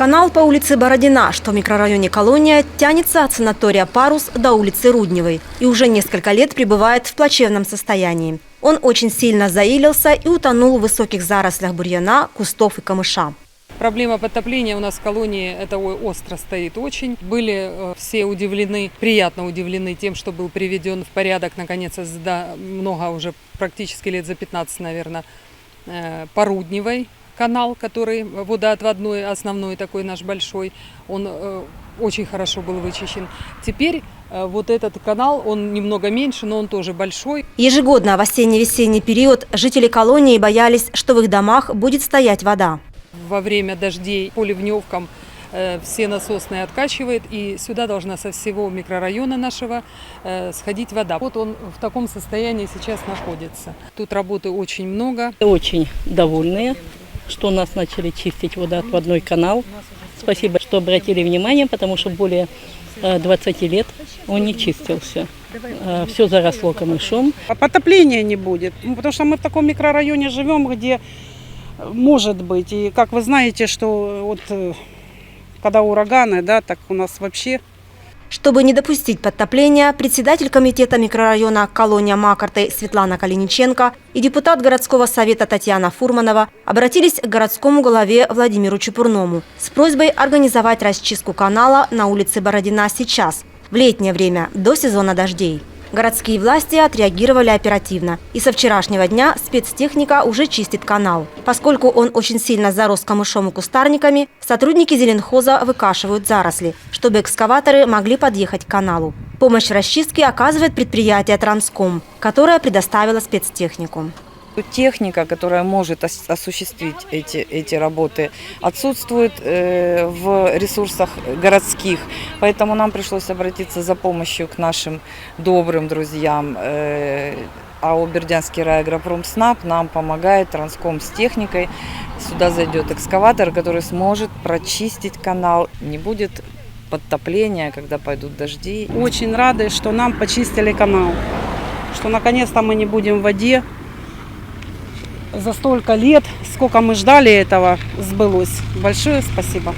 Канал по улице Бородина, что в микрорайоне Колония, тянется от санатория Парус до улицы Рудневой и уже несколько лет пребывает в плачевном состоянии. Он очень сильно заилился и утонул в высоких зарослях бурьяна, кустов и камыша. Проблема подтопления у нас в колонии это остро стоит очень. Были э, все удивлены, приятно удивлены тем, что был приведен в порядок, наконец, да, много уже практически лет за 15, наверное, э, Порудневой канал, который водоотводной, основной такой наш большой, он э, очень хорошо был вычищен. Теперь э, вот этот канал, он немного меньше, но он тоже большой. Ежегодно в осенне-весенний период жители колонии боялись, что в их домах будет стоять вода. Во время дождей по ливневкам э, все насосные откачивает, и сюда должна со всего микрорайона нашего э, сходить вода. Вот он в таком состоянии сейчас находится. Тут работы очень много. Очень довольные, что нас начали чистить водоотводной канал. Спасибо, что обратили внимание, потому что более э, 20 лет он не чистился. Все заросло камышом. А Потопления не будет, потому что мы в таком микрорайоне живем, где э, может быть. И как вы знаете, что вот э, когда ураганы, да, так у нас вообще Чтобы не допустить подтопления, председатель комитета микрорайона «Колония Макарты» Светлана Калиниченко и депутат городского совета Татьяна Фурманова обратились к городскому главе Владимиру Чепурному с просьбой организовать расчистку канала на улице Бородина сейчас, в летнее время, до сезона дождей. Городские власти отреагировали оперативно, и со вчерашнего дня спецтехника уже чистит канал. Поскольку он очень сильно зарос камышом и кустарниками, сотрудники зеленхоза выкашивают заросли, чтобы экскаваторы могли подъехать к каналу. Помощь в расчистке оказывает предприятие «Транском», которое предоставило спецтехнику. Техника, которая может ос- осуществить эти, эти работы, отсутствует э, в ресурсах городских. Поэтому нам пришлось обратиться за помощью к нашим добрым друзьям. Э, АО «Бердянский райагропромснаб» нам помогает транском с техникой. Сюда зайдет экскаватор, который сможет прочистить канал. Не будет подтопления, когда пойдут дожди. очень рады, что нам почистили канал. Что наконец-то мы не будем в воде. За столько лет, сколько мы ждали этого, сбылось. Большое спасибо.